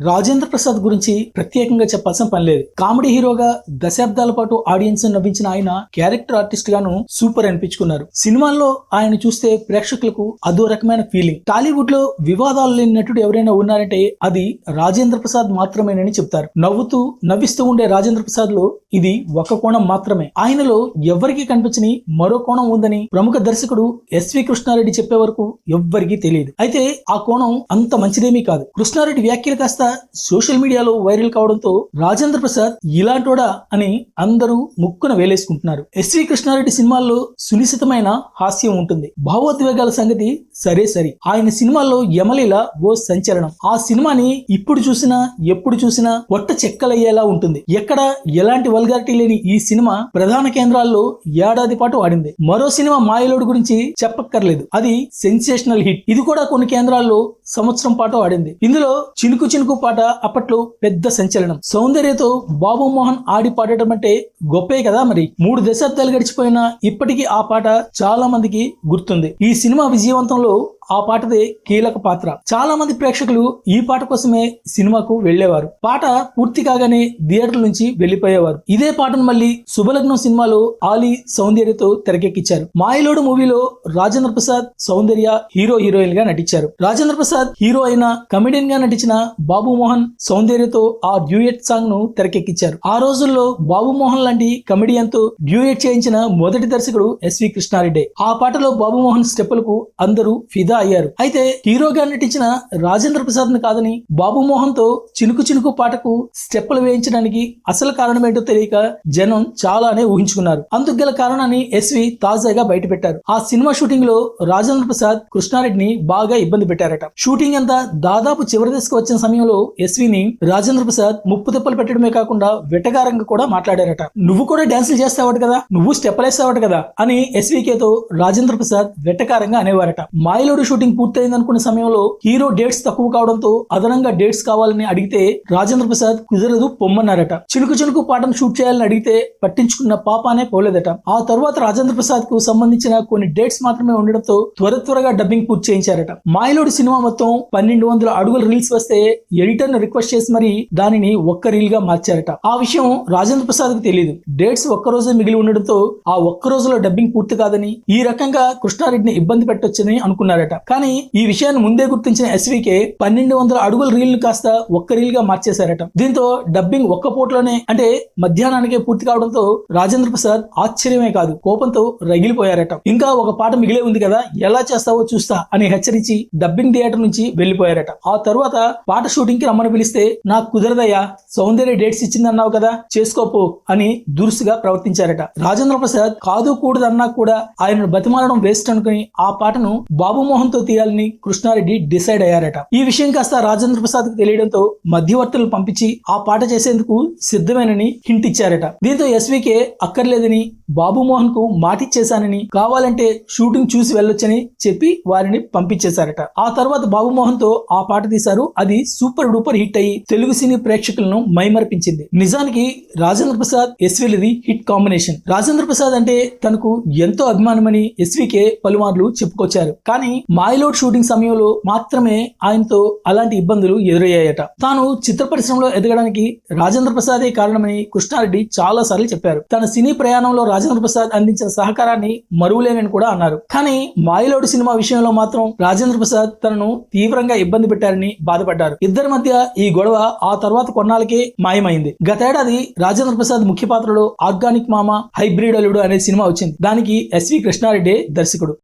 రాజేంద్ర ప్రసాద్ గురించి ప్రత్యేకంగా చెప్పాల్సిన పని లేదు. కామెడీ హీరోగా దశాబ్దాల పాటు ఆడియన్స్ నవ్వించిన ఆయన క్యారెక్టర్ ఆర్టిస్ట్ గాను సూపర్ అనిపించుకున్నారు. సినిమాల్లో ఆయన చూస్తే ప్రేక్షకులకు అదో రకమైన ఫీలింగ్. టాలీవుడ్లో వివాదాలు లేని నటుడు ఎవరైనా ఉన్నారంటే అది రాజేంద్ర ప్రసాద్ మాత్రమేనని చెప్తారు. నవ్వుతూ నవ్విస్తూ ఉండే రాజేంద్ర ప్రసాద్లో ఇది ఒక కోణం మాత్రమే. ఆయనలో ఎవ్వరికీ కనిపించని మరో కోణం ఉందని ప్రముఖ దర్శకుడు ఎస్వి కృష్ణారెడ్డి చెప్పే వరకు ఎవ్వరికీ తెలియదు. అయితే ఆ కోణం అంత మంచిదేమీ కాదు. కృష్ణారెడ్డి వ్యాఖ్యలు కాస్త సోషల్ మీడియాలో వైరల్ కావడంతో రాజేంద్ర ప్రసాద్ ఇలాంటోడా అని అందరూ ముక్కున వేలేసుకుంటున్నారు. ఎస్వి కృష్ణారెడ్డి సినిమాల్లో సునిశితమైన హాస్యం ఉంటుంది. భావోద్వేగాల సంగతి సరే సరి. ఆయన సినిమాల్లో యమలీల ఓ సంచలనం. ఆ సినిమాని ఇప్పుడు చూసినా ఎప్పుడు చూసినా పొట్ట చెక్కలయ్యేలా ఉంటుంది. ఎక్కడ ఎలాంటి వల్గారిటీ లేని ఈ సినిమా ప్రధాన కేంద్రాల్లో ఏడాది పాటు ఆడింది. మరో సినిమా మాయలోడు గురించి చెప్పక్కర్లేదు. అది సెన్సేషనల్ హిట్. ఇది కూడా కొన్ని కేంద్రాల్లో సంవత్సరం పాటు ఆడింది. ఇందులో చినుకు చినుకు పాట అప్పట్లో పెద్ద సంచలనం. సౌందర్యతో బాబు మోహన్ ఆడి పాడటం అంటే గొప్పే కదా మరి. మూడు దశాబ్దాలు గడిచిపోయినా ఇప్పటికీ ఆ పాట చాలా మందికి గుర్తుంది. ఈ సినిమా విజయవంతంలో ఆ పాటదే కీలక పాత్ర. చాలా మంది ప్రేక్షకులు ఈ పాట కోసమే సినిమాకు వెళ్ళేవారు పాట పూర్తి కాగానే థియేటర్ నుంచి వెళ్ళిపోయేవారు ఇదే పాటను మళ్ళీ శుభలగ్నం సినిమాలో ఆలీ సౌందర్యతో తెరకెక్కించారు. మాయలోడు మూవీలో రాజేంద్ర ప్రసాద్ సౌందర్య హీరో హీరోయిన్గా నటించారు. రాజేంద్ర ప్రసాద్ హీరో అయిన కమెడియన్గా నటించిన బాబు మోహన్ సౌందర్యతో ఆ డ్యూయట్ సాంగ్ను తెరకెక్కించారు. ఆ రోజుల్లో బాబు మోహన్ లాంటి కమెడియన్తో డ్యూయట్ చేయించిన మొదటి దర్శకుడు ఎస్వి కృష్ణారెడ్డి. ఆ పాటలో బాబు మోహన్ స్టెప్పులకు అందరూ ఫిదా అయ్యారు. అయితే హీరోగా నటించిన రాజేంద్ర ప్రసాద్ని కాదని బాబు మోహన్తో చినుకు చినుకు పాటకు స్టెప్పులు వేయించడానికి అసలు కారణం ఏంటో తెలియక జనం చాలానే ఊహించుకున్నారు. అందుకు గల కారణాన్ని ఎస్వి తాజాగా బయటపెట్టారు. ఆ సినిమా షూటింగ్లో రాజేంద్ర ప్రసాద్ కృష్ణారెడ్డిని బాగా ఇబ్బంది పెట్టారట. షూటింగ్ అంతా దాదాపు చివరి దశకు వచ్చిన సమయంలో ఎస్విని రాజేంద్ర ప్రసాద్ ముప్పు తిప్పలు పెట్టడమే కాకుండా వెటగారంగా కూడా మాట్లాడారట. నువ్వు కూడా డాన్సులు చేస్తావట కదా? నువ్వు స్టెప్పలేస్తావట కదా? అని ఎస్వికేతో రాజేంద్ర ప్రసాద్ వెటకారంగా అనేవారట. మాయలోడు షూటింగ్ పూర్తయింది అనుకునే సమయంలో హీరో డేట్స్ తక్కువ కావడంతో అదనంగా డేట్స్ కావాలని అడిగితే రాజేంద్ర ప్రసాద్ కుదరదు పొమ్మన్నారట. చినుకు చినుకు పాటను షూట్ చేయాలని అడిగితే పట్టించుకున్న పాపానే పోలేదట. ఆ తర్వాత రాజేంద్ర ప్రసాద్కు సంబంధించిన కొన్ని డేట్స్ మాత్రమే ఉండడంతో త్వర త్వరగా డబ్బింగ్ పూర్తి చేయించారట. మాయలోడి సినిమా మొత్తం పన్నెండు వందల అడుగుల రీల్స్ వస్తే ఎడిటర్ను రిక్వెస్ట్ చేసి మరి దానిని ఒక్క రీల్గా మార్చారట. ఆ విషయం రాజేంద్ర ప్రసాద్కు తెలియదు డేట్స్ ఒక్క రోజే మిగిలి ఉండడంతో ఆ ఒక్క రోజులో డబ్బింగ్ పూర్తి కాదని ఈ రకంగా కృష్ణారెడ్డిని ఇబ్బంది పెట్టొచ్చని అనుకున్నారట. కానీ ఈ విషయాన్ని ముందే గుర్తించిన ఎస్వికే పన్నెండు వందల అడుగుల రీల్ కాస్త ఒక్క రీల్గా మార్చేశారట. దీంతో డబ్బింగ్ ఒక్క పూటలోనే అంటే మధ్యాహ్నానికే పూర్తి కావడంతో రాజేంద్ర ప్రసాద్ ఆశ్చర్యమే కాదు కోపంతో రగిలిపోయారట. ఇంకా ఒక పాట మిగిలే ఉంది కదా ఎలా చేస్తావో చూస్తా అని హెచ్చరించి డబ్బింగ్ థియేటర్ నుంచి వెళ్ళిపోయారట ఆ తర్వాత పాట షూటింగ్కి రమ్మని పిలిస్తే నాకు కుదరదయ్యా సౌందర్య డేట్స్ ఇచ్చిందన్నావు కదా చేసుకోపో అని దురుసుగా ప్రవర్తించారట. రాజేంద్ర ప్రసాద్ కాదు కూడదన్నా కూడా ఆయనను బతిమాలడం వేస్ట్ అనుకుని ఆ పాటను బాబు మోహన్తో తీయాలని కృష్ణారెడ్డి డిసైడ్ అయ్యారట. ఈ విషయం కాస్త రాజేంద్ర ప్రసాద్కు తెలియడంతో మధ్యవర్తులు పంపించి ఆ పాట చేసేందుకు సిద్ధమేనని హింట్ ఇచ్చారట. దీంతో ఎస్వికే అక్కర్లేదని బాబు మోహన్కు మాటిచ్చేశానని కావాలంటే షూటింగ్ చూసి వెళ్ళొచ్చని చెప్పి వారిని పంపించేశారట. ఆ తర్వాత బాబు మోహన్తో ఆ పాట తీశారు. అది సూపర్ డూపర్ హిట్ అయ్యి తెలుగు సినీ ప్రేక్షకులను మైమర్పించింది. నిజానికి రాజేంద్ర ప్రసాద్ ఎస్విలది హిట్ కాంబినేషన్. రాజేంద్ర ప్రసాద్ అంటే తనకు ఎంతో అభిమానమని ఎస్వికే పలుమార్లు చెప్పుకొచ్చారు. కానీ మాయిలోడ్ షూటింగ్ సమయంలో మాత్రమే ఆయనతో అలాంటి ఇబ్బందులు ఎదురయ్యాయట. తాను చిత్ర పరిశ్రమలో ఎదగడానికి రాజేంద్ర ప్రసాదే కారణమని కృష్ణారెడ్డి చాలా సార్లు చెప్పారు. తన సినీ ప్రయాణంలో రాజేంద్ర ప్రసాద్ అందించిన సహకారాన్ని మరువులేనని కూడా అన్నారు. కానీ మాయిలోడ్ సినిమా విషయంలో మాత్రం రాజేంద్ర ప్రసాద్ తనను తీవ్రంగా ఇబ్బంది పెట్టారని బాధపడ్డారు. ఇద్దరి మధ్య ఈ గొడవ ఆ తర్వాత కొన్నాళ్ళకే మాయమైంది. గతేడాది రాజేంద్ర ప్రసాద్ ముఖ్య పాత్రలో ఆర్గానిక్ మామ హైబ్రిడ్ అల్లుడు అనే సినిమా వచ్చింది. దానికి ఎస్వి కృష్ణారెడ్డి దర్శకుడు.